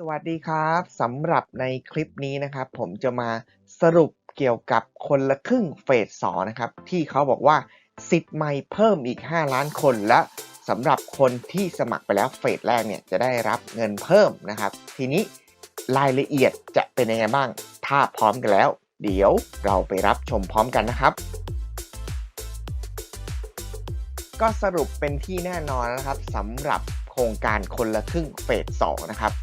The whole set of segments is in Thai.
สวัสดีครับสำหรับในคลิปนี้นะครับ ผมจะมาสรุปเกี่ยวกับคนละครึ่งเฟสสองนะครับ ที่เขาบอกว่าสิทธิ์ใหม่เพิ่มอีก 5 ล้านคนและสำหรับคนที่สมัครไปแล้วเฟสแรกเนี่ยจะได้รับเงินเพิ่มนะครับ ทีนี้รายละเอียดจะเป็นยังไงบ้าง ถ้าพร้อมกันแล้ว เดี๋ยวเราไปรับชมพร้อมกันนะครับก็สรุปเป็นที่แน่นอนนะครับสำหรับโครงการคนละครึ่งเฟสสองนะครับ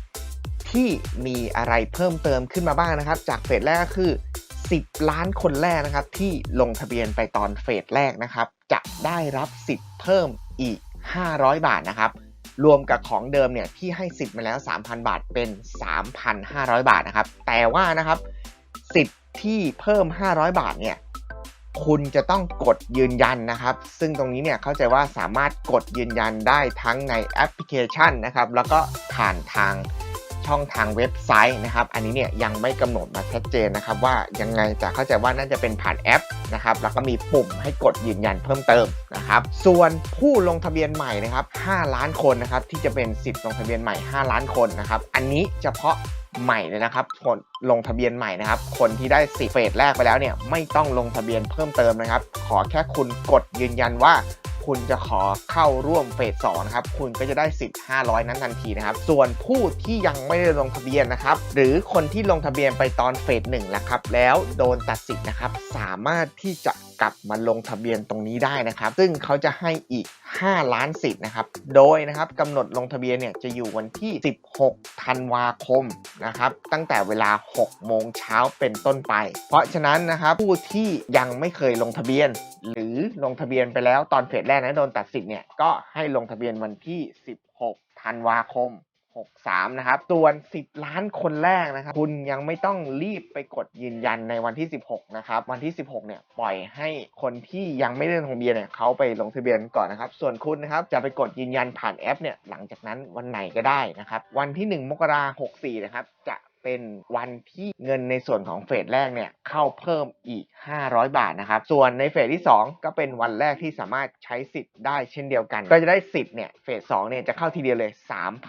ที่มีอะไรเพิ่มเติมขึ้นมาบ้างนะครับ จากเฟสแรกก็คือ 10 ล้านคนแรกนะครับ ที่ลงทะเบียนไปตอนเฟสแรกนะครับ จะได้รับสิทธิ์เพิ่มอีก 500 บาทนะครับ รวมกับของเดิมเนี่ยที่ให้สิทธิ์มาแล้ว 3,000 บาทเป็น 3,500 บาทนะครับ แต่ว่านะครับสิทธิ์ที่เพิ่ม 500 บาทเนี่ยคุณจะต้องกดยืนยันนะครับ ซึ่งตรงนี้เนี่ยเข้าใจว่าสามารถกดยืนยันได้ทั้งในแอปพลิเคชันนะครับ แล้วก็ผ่านทาง ช่องทางเว็บไซต์นะครับ อันนี้เนี่ยยังไม่กำหนดมาชัดเจนนะครับ ว่ายังไงแต่เข้าใจว่าน่าจะเป็นผ่านแอปนะครับแล้วก็มีปุ่มให้กดยืนยันเพิ่มเติมนะครับ ส่วนผู้ลงทะเบียนใหม่นะครับ 5 ล้านคนนะครับที่จะเป็นสิทธิ์ลงทะเบียนใหม่ 5 ล้านคนนะครับ อันนี้เฉพาะใหม่เลยนะครับคนลงทะเบียนใหม่นะครับ คนที่ได้สิทธิ์เฟสแรกไปแล้วเนี่ยไม่ต้องลงทะเบียนเพิ่มเติมนะครับ ขอแค่คุณกดยืนยันว่า คุณจะขอเข้าร่วมเฟสสองนะครับคุณก็จะได้สิทธิ์500 นั้นทันทีนะครับ ส่วนผู้ที่ยังไม่ได้ลงทะเบียนนะครับ หรือคนที่ลงทะเบียนไปตอนเฟสหนึ่งแล้วครับ แล้วโดนตัดสิทธิ์นะครับ สามารถที่จะกลับมาลงทะเบียนตรงนี้ได้นะครับ ซึ่งเขาจะให้อีก 5 ล้านสิทธิ์นะครับ โดยนะครับกำหนดลงทะเบียนเนี่ยจะอยู่วันที่ 16 ธันวาคมนะครับ ตั้งแต่เวลา 6 โมงเช้าเป็นต้นไป เพราะฉะนั้นนะครับผู้ที่ยังไม่เคยลงทะเบียน หรือลงทะเบียนไปแล้วตอนเฟสแรกนะโดนตัดสิทธิ์เนี่ยก็ให้ลงทะเบียนวันที่ 16 ธันวาคม 63 นะครับ ส่วน 10 ล้านคนแรกนะครับ คุณยังไม่ต้องรีบไปกดยืนยันในวันที่ 16 นะครับ วันที่ 16 เนี่ยปล่อยให้คนที่ยังไม่ได้ลงทะเบียนเนี่ยเขาไปลงทะเบียนก่อนนะครับ ส่วนคุณนะครับจะไปกดยืนยันผ่านแอปเนี่ยหลังจากนั้นวันไหนก็ได้นะครับ วันที่ 1 มกราคม 64 นะครับจะ เป็นวันที่เงินในส่วนของเฟสแรกเนี่ยเข้าเพิ่มอีก 500 บาทนะครับ ส่วนในเฟสที่ 2 ก็เป็นวันแรกที่สามารถใช้สิทธิ์ได้เช่นเดียวกัน ก็จะได้สิทธิ์เนี่ยเฟส2เนี่ยจะเข้าทีเดียวเลย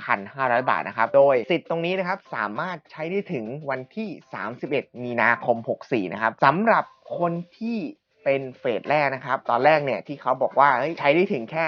3,500 บาทนะครับ โดยสิทธิ์ตรงนี้นะครับสามารถใช้ได้ถึงวันที่ 31 มีนาคม 64 นะครับสำหรับคนที่เป็นเฟสแรกนะครับ ตอนแรกเนี่ยที่เขาบอกว่าใช้ได้ถึงแค่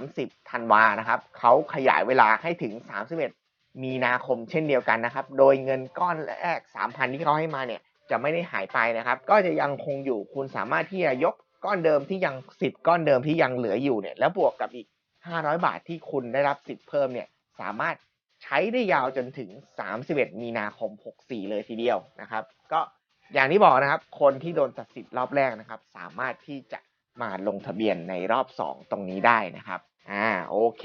30 ธันวานะครับ เขาขยายเวลาให้ถึง 31 มีนาคมเช่นเดียวกันนะครับ โดยเงินก้อนแรก 3,000 ที่เขาให้มาเนี่ยจะไม่ได้หายไปนะครับ ก็จะยังคงอยู่คุณสามารถที่จะยกก้อนเดิมที่ยังสิทธิ์ก้อนเดิมที่ยังเหลืออยู่เนี่ยแล้วบวกกับอีก 500 บาทที่คุณได้รับสิทธิ์เพิ่มเนี่ยสามารถใช้ได้ยาวจนถึง 31 มีนาคม 64 เลยทีเดียวนะครับ ก็อย่างที่บอกนะครับ คนที่โดนตัดสิทธิ์รอบแรกนะครับ สามารถที่จะมาลงทะเบียนในรอบ 2 ตรงนี้ได้นะครับ อ่า โอเค